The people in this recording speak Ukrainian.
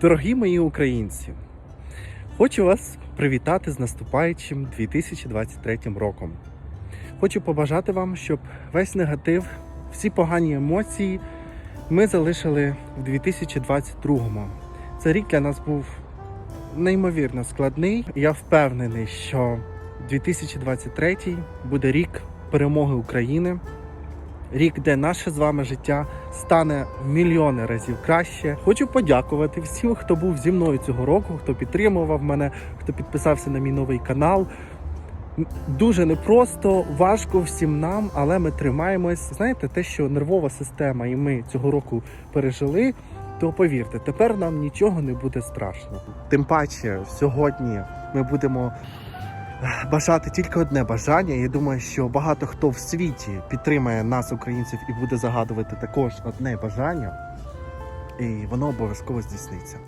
Дорогі мої українці, хочу вас привітати з наступаючим 2023 роком. Хочу побажати вам, щоб весь негатив, всі погані емоції ми залишили в 2022-му. Цей рік для нас був неймовірно складний. Я впевнений, що 2023 буде рік перемоги України. Рік, де наше з вами життя стане в мільйони разів краще. Хочу подякувати всім, хто був зі мною цього року, хто підтримував мене, хто підписався на мій новий канал. Дуже непросто, важко всім нам, але ми тримаємось. Знаєте, те, що нервова система, і ми цього року пережили, то повірте, тепер нам нічого не буде страшно. Тим паче, сьогодні ми будемо бажати тільки одне бажання. Я думаю, що багато хто в світі підтримає нас, українців, і буде загадувати також одне бажання, і воно обов'язково здійсниться.